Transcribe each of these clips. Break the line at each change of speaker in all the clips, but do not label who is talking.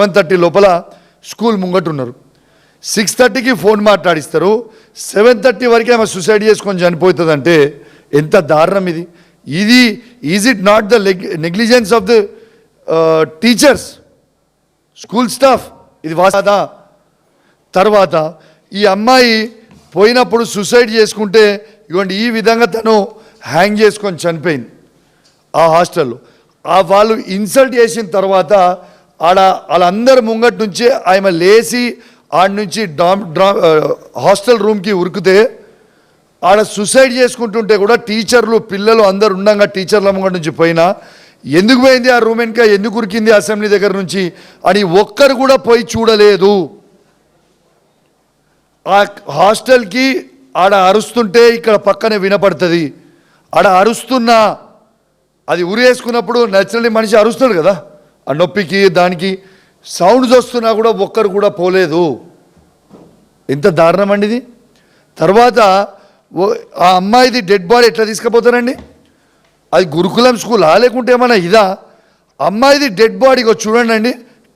Seven thirty లోపల school ముంగట్టున్నారు six థర్టీకి ఫోన్ మాట్లాడిస్తారు. సెవెన్ థర్టీ వరకే ఆమె సూసైడ్ చేసుకొని చనిపోతుందంటే ఎంత దారుణం ఇది. ఇది is it not the negligence of the teachers school staff ఇది వాసాదా తర్వాత ఈ అమ్మాయి పోయినప్పుడు సూసైడ్ చేసుకుంటే ఇవ్వండి ఈ విధంగా తను హ్యాంగ్ చేసుకొని చనిపోయింది. ఆ హాస్టల్లో. ఆ వాళ్ళు ఇన్సల్ట్ చేసిన తర్వాత ఆడ వాళ్ళందరి ముంగటి నుంచి ఆమె లేచి ఆడ నుంచి డామ్ డ్రా హాస్టల్ రూమ్కి ఉరికితే ఆడ సూసైడ్ చేసుకుంటుంటే కూడా టీచర్లు పిల్లలు అందరు ఉండగా టీచర్ల ముంగట నుంచి పోయినా ఎందుకు పోయింది ఆ రూమ్ వెనుక? ఎందుకు ఉరికింది అసెంబ్లీ దగ్గర నుంచి? అని ఒక్కరు కూడా పోయి చూడలేదు. ఆ హాస్టల్కి ఆడ అరుస్తుంటే ఇక్కడ పక్కనే వినపడుతుంది. ఆడ అరుస్తున్నా అది ఉరేసుకున్నప్పుడు నచ్చని మనిషి అరుస్తాడు కదా. ఆ నొప్పికి దానికి సౌండ్స్ వస్తున్నా కూడా ఒక్కరు కూడా పోలేదు. ఎంత దారుణం అండి ఇది. తర్వాత ఆ అమ్మాయిది డెడ్ బాడీ ఎట్లా తీసుకుపోతారండి? అది గురుకులం స్కూలా లేకుంటే ఏమన్నా ఇదా? అమ్మాయిది డెడ్ బాడీకి చూడండి అండి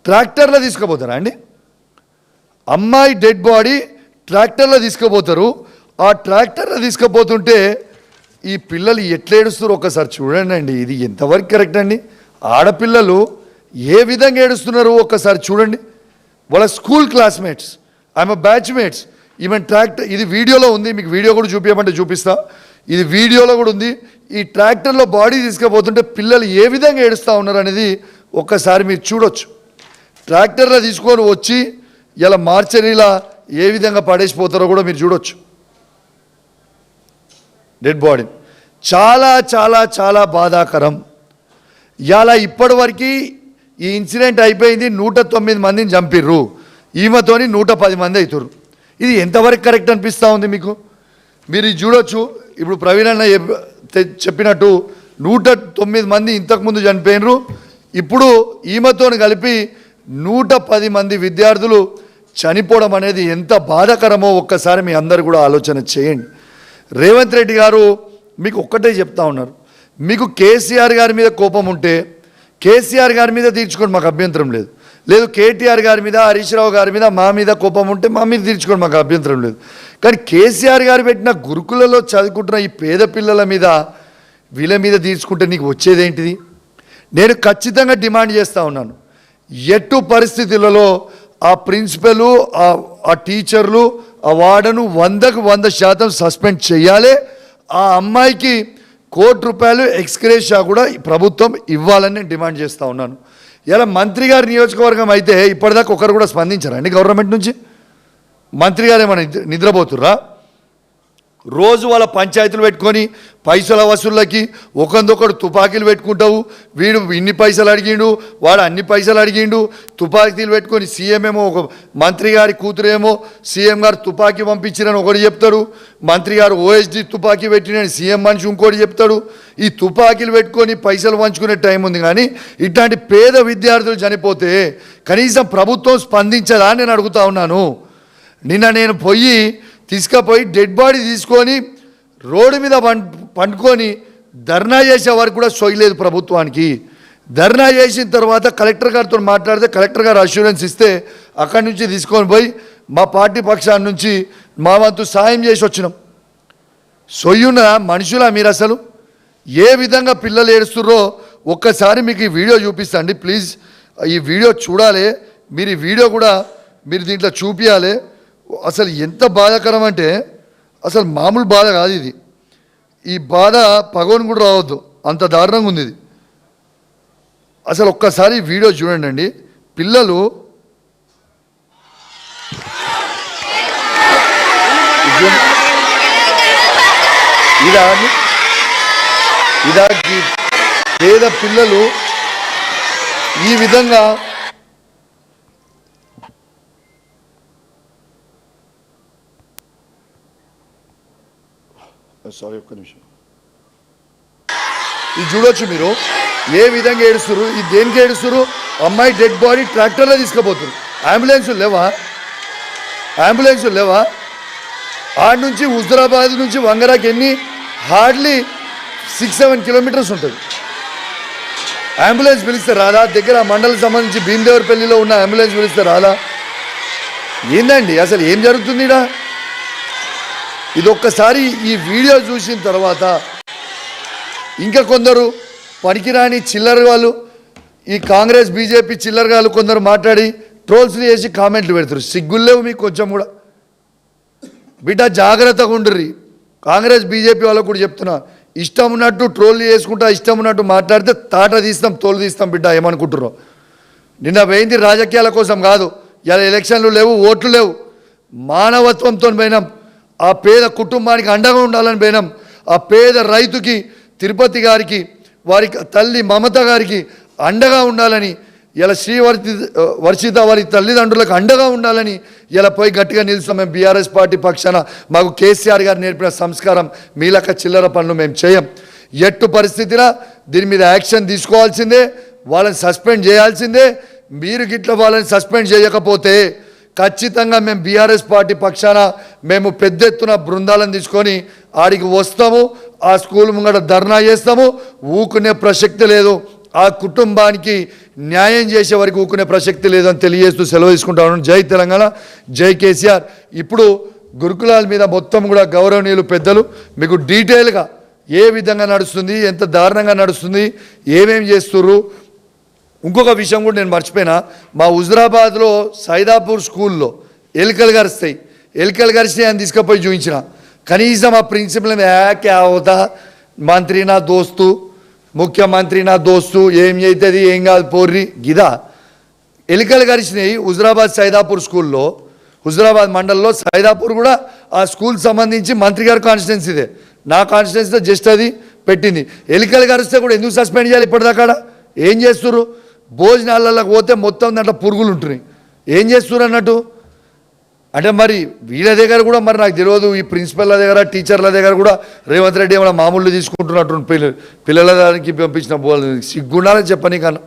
ట్రాక్టర్లో తీసుకుపోతారా అండి? అమ్మాయి డెడ్ బాడీ ట్రాక్టర్లో తీసుకుపోతారు. ఆ ట్రాక్టర్లో తీసుకుపోతుంటే ఈ పిల్లలు ఎట్లా ఏడుస్తారు ఒకసారి చూడండి అండి ఇది ఎంతవరకు కరెక్ట్ అండి? ఆడపిల్లలు ఏ విధంగా ఏడుస్తున్నారు ఒక్కసారి చూడండి. వాళ్ళ స్కూల్ క్లాస్మేట్స్ ఐఎమ్ బ్యాచ్మేట్స్ ఈవెన్ ట్రాక్టర్ ఇది వీడియోలో ఉంది మీకు వీడియో కూడా చూపించమంటే చూపిస్తా. ఇది వీడియోలో కూడా ఉంది. ఈ ట్రాక్టర్లో బాడీ తీసుకుపోతుంటే పిల్లలు ఏ విధంగా ఏడుస్తూ ఉన్నారు అనేది ఒక్కసారి మీరు చూడొచ్చు. ట్రాక్టర్లో తీసుకొని వచ్చి ఇలా మార్చరీలా ఏ విధంగా పడేసిపోతారో కూడా మీరు చూడొచ్చు. Dead body. చాలా చాలా చాలా బాధాకరం. ఇలా ఇప్పటివరకు ఈ ఇన్సిడెంట్ అయిపోయింది నూట తొమ్మిది మందిని చంపిర్రు. ఈమెతోని నూట పది మంది అవుతారు ఇది ఎంతవరకు కరెక్ట్ అనిపిస్తూ ఉంది మీకు? మీరు ఇది చూడొచ్చు. ఇప్పుడు ప్రవీణ్ అన్న తె- చెప్పినట్టు నూట తొమ్మిది మంది ఇంతకుముందు చనిపోయినరు. ఇప్పుడు ఈమెతోని కలిపి నూట పది మంది విద్యార్థులు చనిపోవడం అనేది ఎంత బాధాకరమో ఒక్కసారి మీ అందరు కూడా ఆలోచన చేయండి. రేవంత్ రెడ్డి గారు మీకు ఒక్కటే చెప్తా ఉన్నారు. మీకు కేసీఆర్ గారి మీద కోపం ఉంటే కేసీఆర్ గారి మీద తీర్చుకోండి మాకు అభ్యంతరం లేదు. లేదు కేటీఆర్ గారి మీద హరీష్ రావు గారి మీద మా మీద కోపం ఉంటే మా మీద తీర్చుకోండి మాకు అభ్యంతరం లేదు. కానీ కేసీఆర్ గారు పెట్టిన గురుకులలో చదువుకుంటున్న ఈ పేద పిల్లల మీద వీళ్ళ మీద తీర్చుకుంటే నీకు వచ్చేదేంటిది? నేను ఖచ్చితంగా డిమాండ్ చేస్తూ ఉన్నాను. ఎట్టు పరిస్థితులలో ఆ ప్రిన్సిపల్ ఆ టీచర్లు ఆ వార్డను వందకు వంద శాతం సస్పెండ్ చేయాలి. ఆ అమ్మాయికి కోటి రూపాయలు ఎక్స్గ్రేషా కూడా ప్రభుత్వం ఇవ్వాలని నేను డిమాండ్ చేస్తూ ఉన్నాను. ఇలా మంత్రి గారి నియోజకవర్గం అయితే ఇప్పటిదాకా ఒకరు కూడా స్పందించారండి గవర్నమెంట్ నుంచి? మంత్రి గారు ఏమైనా నిద్ర- నిద్రపోతుర్రా? రోజు వాళ్ళ పంచాయతీలు పెట్టుకొని పైసల వసూళ్ళకి ఒకందొకడు తుపాకీలు పెట్టుకుంటావు. వీడు ఇన్ని పైసలు అడిగిండు వాడు అన్ని పైసలు అడిగిండు. తుపాకీలు పెట్టుకొని సీఎం ఏమో ఒక మంత్రి గారి కూతురేమో సీఎం గారు తుపాకీ పంపించిరని ఒకటి చెప్తాడు. మంత్రి గారు ఓఎస్డి తుపాకీ పెట్టినని సీఎం మనిషి ఇంకోటి చెప్తాడు. ఈ తుపాకీలు పెట్టుకొని పైసలు పంచుకునే టైం ఉంది కానీ ఇట్లాంటి పేద విద్యార్థులు చనిపోతే కనీసం ప్రభుత్వం స్పందించదా అని నేను అడుగుతా ఉన్నాను. నిన్న నేను పోయి తీసుకుపోయి డెడ్ బాడీ తీసుకొని రోడ్డు మీద పండుకొని ధర్నా చేసే వారికి కూడా సొయ్యలేదు ప్రభుత్వానికి. ధర్నా చేసిన తర్వాత కలెక్టర్ గారితో మాట్లాడితే కలెక్టర్ గారు అష్యూరెన్స్ ఇస్తే అక్కడి నుంచి తీసుకొని పోయి మా పార్టీ పక్షాన్ని నుంచి మా వంతు సాయం చేసి వచ్చినాం. సొయ్యున్న మనుషులా మీరు అసలు? ఏ విధంగా పిల్లలు ఏడుస్తుర్రో ఒక్కసారి మీకు ఈ వీడియో చూపిస్తండి ప్లీజ్. ఈ వీడియో చూడాలి మీరు ఈ వీడియో కూడా మీరు దీంట్లో చూపించాలి అసలు ఎంత బాధాకరం అంటే అసలు మామూలు బాధ కాదు ఇది. ఈ బాధ పగవని కూడా రావద్దు. అంత దారుణంగా ఉంది ఇది. అసలు ఒక్కసారి వీడియో చూడండి అండి. పిల్లలు ఇదా ఇదా పేద పిల్లలు ఈ విధంగా సారీ ఒక్క నిమిషం. ఇది చూడొచ్చు మీరు. ఏ విధంగా ఏడుస్తురు ఇది దేనికి ఏడుస్తురు అమ్మాయి డెడ్ బాడీ ట్రాక్టర్లో తీసుకుపోతున్నారు అంబులెన్స్ లేవా? అంబులెన్స్ లేవా? ఆడ నుంచి హుజరాబాద్ నుంచి వంగరాకి ఎన్ని? హార్డ్లీ సిక్స్ సెవెన్ కిలోమీటర్స్ ఉంటుంది. అంబులెన్స్ పిలిస్తే రాదా? దగ్గర మండలం సంబంధించి భీమదేవరపల్లిలో ఉన్న అంబులెన్స్ పిలిస్తే రాదా? ఏందండి? అసలు ఏం జరుగుతుంది ఇదొక్కసారి ఇది ఒక్కసారి ఈ వీడియో చూసిన తర్వాత ఇంకా కొందరు పనికిరాని చిల్లర వాళ్ళు ఈ కాంగ్రెస్ బీజేపీ చిల్లరగాళ్ళు కొందరు మాట్లాడి ట్రోల్స్లు చేసి కామెంట్లు పెడతారు సిగ్గుల్లేవు మీకు కొంచెం కూడా. బిడ్డ జాగ్రత్తగా ఉండ్రి కాంగ్రెస్ బీజేపీ వాళ్ళకు కూడా చెప్తున్నా. ఇష్టం ఉన్నట్టు ట్రోల్ చేసుకుంటా ఇష్టం ఉన్నట్టు మాట్లాడితే తాట తీస్తాం తోలు తీస్తాం బిడ్డ ఏమనుకుంటున్నావు నిన్న పోయింది రాజకీయాల కోసం కాదు. ఇలా ఎలక్షన్లు లేవు ఓట్లు లేవు. మానవత్వంతో పోయినాం. ఆ పేద కుటుంబానికి అండగా ఉండాలని పోయినాం. ఆ పేద రైతుకి తిరుపతి గారికి వారి తల్లి మమత గారికి అండగా ఉండాలని ఇలా శ్రీవర్తి వర్షిత వారి తల్లిదండ్రులకు అండగా ఉండాలని ఇలా పోయి గట్టిగా నిలుస్తాం మేము బీఆర్ఎస్ పార్టీ పక్షాన. మాకు కేసీఆర్ గారు నేర్పిన సంస్కారం మీలక చిల్లర పనులు మేము చేయం. ఎట్టు పరిస్థితినా దీని మీద యాక్షన్ తీసుకోవాల్సిందే వాళ్ళని సస్పెండ్ చేయాల్సిందే. మీరు గిట్ల వాళ్ళని సస్పెండ్ చేయకపోతే ఖచ్చితంగా మేము బీఆర్ఎస్ పార్టీ పక్షాన మేము పెద్ద ఎత్తున బృందాలను తీసుకొని ఆడికి వస్తాము ఆ స్కూల్ ముంగట ధర్నా చేస్తాము ఊకునే ప్రసక్తి లేదు. ఆ కుటుంబానికి న్యాయం చేసే వరకు ఊకునే ప్రసక్తి లేదని తెలియజేస్తూ సెలవు తీసుకుంటాను జై తెలంగాణ జై కేసీఆర్. ఇప్పుడు గురుకులాల మీద మొత్తం కూడా గౌరవనీయులు పెద్దలు మీకు డీటెయిల్గా ఏ విధంగా నడుస్తుంది ఎంత దారుణంగా నడుస్తుంది ఏమేం చేస్తుర్రు ఇంకొక విషయం కూడా నేను మర్చిపోయినా. మా హుజరాబాద్లో సైదాపూర్ స్కూల్లో ఎలుకలు గరుస్తాయి. ఎలుకలు గరిస్తే అని తీసుకుపోయి చూపించిన. కనీసం ఆ ప్రిన్సిపల్ యాకే అవుతా మంత్రి నా దోస్తు ముఖ్యమంత్రి నా దోస్తు ఏం అవుతుంది ఏం కాదు పోర్రి గిదా. ఎలుకలు గరిచినాయి హుజరాబాద్ సైదాపూర్ స్కూల్లో. హుజరాబాద్ మండలంలో సైదాపూర్ కూడా ఆ స్కూల్ సంబంధించి మంత్రి గారి కాన్స్టిట్యున్సీదే నా కాన్స్టిట్యున్సీతో జస్ట్ అది పెట్టింది. ఎలికలు గరిస్తే కూడా ఎందుకు సస్పెండ్ చేయాలి ఇప్పటిదాకా ఏం చేస్తున్నారు భోజనాలకు పోతే మొత్తం దాంట్లో పురుగులు ఉంటున్నాయి. ఏం చేస్తున్నారు అన్నట్టు? అంటే మరి వీళ్ళ దగ్గర కూడా మరి నాకు తెలియదు ఈ ప్రిన్సిపల్ల దగ్గర టీచర్ల దగ్గర కూడా రేవంత్ రెడ్డి ఏమైనా మామూలు తీసుకుంటున్నట్టు పిల్లల దానికి పంపించిన బోల్ సిగ్గుండాలని చెప్పని కన్నా